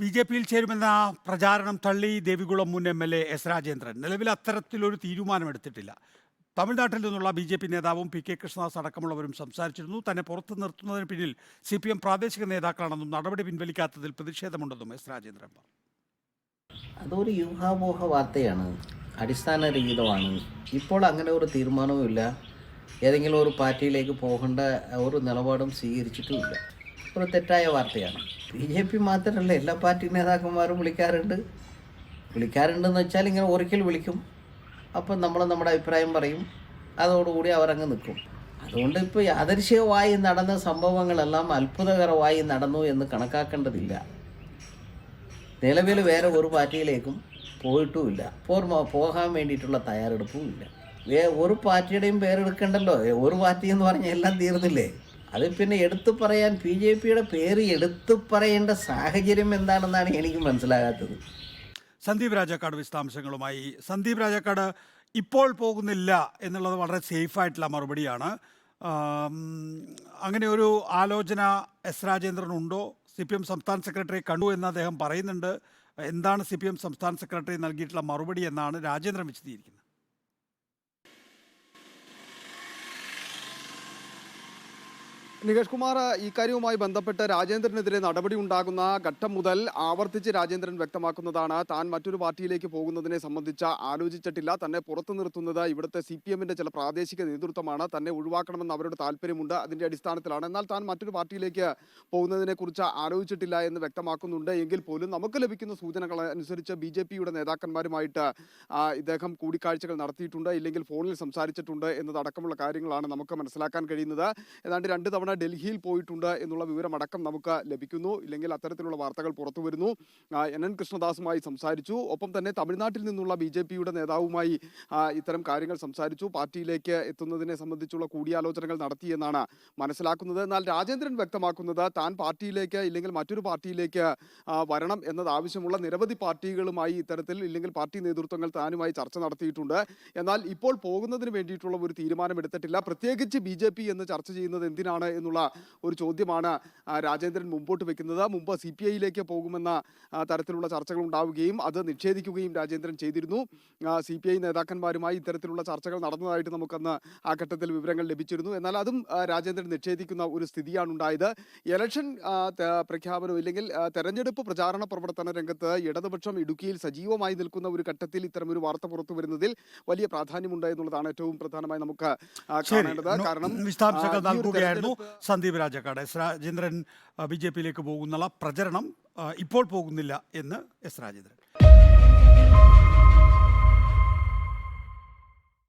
B J പിയിൽ ചേരുമെന്ന പ്രചാരണം തള്ളി ദേവികുളം മുൻ M L A S Rajendran. നിലവിൽ അത്തരത്തിലൊരു തീരുമാനമെടുത്തിട്ടില്ല. തമിഴ്നാട്ടിൽ നിന്നുള്ള ബി ജെ പി നേതാവും പി കെ കൃഷ്ണദാസ് അടക്കമുള്ളവരും സംസാരിച്ചിരുന്നു. തന്നെ പുറത്തു നിർത്തുന്നതിന് പിന്നിൽ സി പി എം പ്രാദേശിക നേതാക്കളാണെന്നും നടപടി പിൻവലിക്കാത്തതിൽ പ്രതിഷേധമുണ്ടെന്നും എസ് രാജേന്ദ്രൻ പറഞ്ഞു. അതൊരു യൂഹാമോഹ വാർത്തയാണ്. അടിസ്ഥാനരഹിതമാണ് ഇപ്പോൾ അങ്ങനെ ഒരു തീരുമാനവുമില്ല. ഏതെങ്കിലും ഒരു പാർട്ടിയിലേക്ക് പോകേണ്ട ഒരു നിലപാടും സ്വീകരിച്ചിട്ടുമില്ല. ഒരു തെറ്റായ വാർത്തയാണ്. ബി ജെ പി മാത്രമല്ല എല്ലാ പാർട്ടി നേതാക്കന്മാരും വിളിക്കാറുണ്ട്. വിളിക്കാറുണ്ടെന്ന് വെച്ചാൽ ഇങ്ങനെ ഒരിക്കൽ വിളിക്കും. അപ്പം നമ്മൾ നമ്മുടെ അഭിപ്രായം പറയും. അതോടുകൂടി അവരങ്ങ് നിൽക്കും. അതുകൊണ്ട് ഇപ്പോൾ യാദൃശ്യമായി നടന്ന സംഭവങ്ങളെല്ലാം അത്ഭുതകരമായി നടന്നു എന്ന് കണക്കാക്കേണ്ടതില്ല. നിലവിൽ വേറെ ഒരു പാർട്ടിയിലേക്കും പോയിട്ടുമില്ല. പോർമ പോകാൻ വേണ്ടിയിട്ടുള്ള തയ്യാറെടുപ്പും ഇല്ല. ഒരു പാർട്ടിയുടെയും പേരെടുക്കണ്ടല്ലോ. ഒരു പാർട്ടി എന്ന് പറഞ്ഞാൽ എല്ലാം തീർന്നില്ലേ? അത് പിന്നെ എടുത്തു പറയാൻ ബി ജെ പിയുടെ പേര് എടുത്തു പറയേണ്ട സാഹചര്യം എന്താണെന്നാണ് എനിക്ക് മനസ്സിലാകാത്തത്. സന്ദീപ് രാജാക്കാട് വിശദാംശങ്ങളുമായി. സന്ദീപ് രാജാക്കാട് ഇപ്പോൾ പോകുന്നില്ല എന്നുള്ളത് വളരെ സേഫായിട്ടുള്ള മറുപടിയാണ്. അങ്ങനെ ഒരു ആലോചന എസ് രാജേന്ദ്രൻ ഉണ്ടോ? സി പി എം സംസ്ഥാന സെക്രട്ടറി കണ്ടു എന്ന് അദ്ദേഹം പറയുന്നുണ്ട്. എന്താണ് സി പി എം സംസ്ഥാന സെക്രട്ടറി നൽകിയിട്ടുള്ള മറുപടി എന്നാണ് രാജേന്ദ്രൻ വിശദീകരിക്കുന്നത്. നികേഷ് കുമാർ ഇക്കാര്യവുമായി ബന്ധപ്പെട്ട് രാജേന്ദ്രനെതിരെ നടപടി ഉണ്ടാകുന്ന ഘട്ടം മുതൽ ആവർത്തിച്ച് രാജേന്ദ്രൻ വ്യക്തമാക്കുന്നതാണ്. താൻ മറ്റൊരു പാർട്ടിയിലേക്ക് പോകുന്നതിനെ സംബന്ധിച്ച് ആലോചിച്ചിട്ടില്ല. തന്നെ പുറത്തു നിർത്തുന്നത് ഇവിടുത്തെ സി പി എമ്മിന്റെ ചില പ്രാദേശിക നേതൃത്വമാണ്. തന്നെ ഒഴിവാക്കണമെന്ന് അവരുടെ താല്പര്യമുണ്ട്. അതിന്റെ അടിസ്ഥാനത്തിലാണ്. എന്നാൽ താൻ മറ്റൊരു പാർട്ടിയിലേക്ക് പോകുന്നതിനെ കുറിച്ച് ആലോചിച്ചിട്ടില്ല എന്ന് വ്യക്തമാക്കുന്നുണ്ട്. എങ്കിൽ പോലും നമുക്ക് ലഭിക്കുന്ന സൂചനകൾ അനുസരിച്ച് ബി ജെ പിയുടെ നേതാക്കന്മാരുമായിട്ട് ഇദ്ദേഹം കൂടിക്കാഴ്ചകൾ നടത്തിയിട്ടുണ്ട്. ഇല്ലെങ്കിൽ ഫോണിൽ സംസാരിച്ചിട്ടുണ്ട് എന്നതടക്കമുള്ള കാര്യങ്ങളാണ് നമുക്ക് മനസ്സിലാക്കാൻ കഴിയുന്നത്. ഏതാണ്ട് രണ്ട് തവണ ഡൽഹിയിൽ പോയിട്ടുണ്ട് എന്നുള്ള വിവരമടക്കം നമുക്ക് ലഭിക്കുന്നു. ഇല്ലെങ്കിൽ അത്തരത്തിലുള്ള വാർത്തകൾ പുറത്തു വരുന്നു. എൻ എൻ കൃഷ്ണദാസുമായി സംസാരിച്ചു. ഒപ്പം തന്നെ തമിഴ്നാട്ടിൽ നിന്നുള്ള ബി ജെ പിയുടെ നേതാവുമായി ഇത്തരം കാര്യങ്ങൾ സംസാരിച്ചു. പാർട്ടിയിലേക്ക് എത്തുന്നതിനെ സംബന്ധിച്ചുള്ള കൂടിയാലോചനകൾ നടത്തിയെന്നാണ് മനസ്സിലാക്കുന്നത്. എന്നാൽ രാജേന്ദ്രൻ വ്യക്തമാക്കുന്നത് താൻ പാർട്ടിയിലേക്ക് ഇല്ലെങ്കിൽ മറ്റൊരു പാർട്ടിയിലേക്ക് വരണം എന്നത് ആവശ്യമുള്ള നിരവധി പാർട്ടികളുമായി ഇത്തരത്തിൽ ഇല്ലെങ്കിൽ പാർട്ടി നേതൃത്വങ്ങൾ താനുമായി ചർച്ച നടത്തിയിട്ടുണ്ട്. എന്നാൽ ഇപ്പോൾ പോകുന്നതിന് വേണ്ടിയിട്ടുള്ള ഒരു തീരുമാനം എടുത്തിട്ടില്ല പ്രത്യേകിച്ച് ബി ജെ പി എന്ന് ചർച്ച ചെയ്യുന്നത് എന്തിനാണ് എന്നുള്ള ഒരു ചോദ്യമാണ് രാജേന്ദ്രൻ മുമ്പോട്ട് വെക്കുന്നത്. മുമ്പ് സി പി ഐയിലേക്ക് പോകുമെന്ന തരത്തിലുള്ള ചർച്ചകൾ ഉണ്ടാവുകയും അത് നിഷേധിക്കുകയും രാജേന്ദ്രൻ ചെയ്തിരുന്നു. സി പി ഐ നേതാക്കന്മാരുമായി ഇത്തരത്തിലുള്ള ചർച്ചകൾ നടന്നതായിട്ട് നമുക്കന്ന് ആ ഘട്ടത്തിൽ വിവരങ്ങൾ ലഭിച്ചിരുന്നു. എന്നാൽ അതും രാജേന്ദ്രൻ നിഷേധിക്കുന്ന ഒരു സ്ഥിതിയാണ് ഉണ്ടായത്. ഇലക്ഷൻ പ്രഖ്യാപനം ഇല്ലെങ്കിൽ തെരഞ്ഞെടുപ്പ് പ്രചാരണ പ്രവർത്തന രംഗത്ത് ഇടതുപക്ഷം ഇടുക്കിയിൽ സജീവമായി നിൽക്കുന്ന ഒരു ഘട്ടത്തിൽ ഇത്തരമൊരു വാർത്ത പുറത്തു വരുന്നതിൽ വലിയ പ്രാധാന്യമുണ്ട് എന്നുള്ളതാണ് ഏറ്റവും പ്രധാനമായി നമുക്ക് കാണേണ്ടത്. കാരണം Sandeep Rajakkad. S Rajendran B J പിയിലേക്ക് പോകുന്നുള്ള പ്രചരണം ഇപ്പോൾ പോകുന്നില്ല എന്ന് എസ് രാജേന്ദ്രൻ.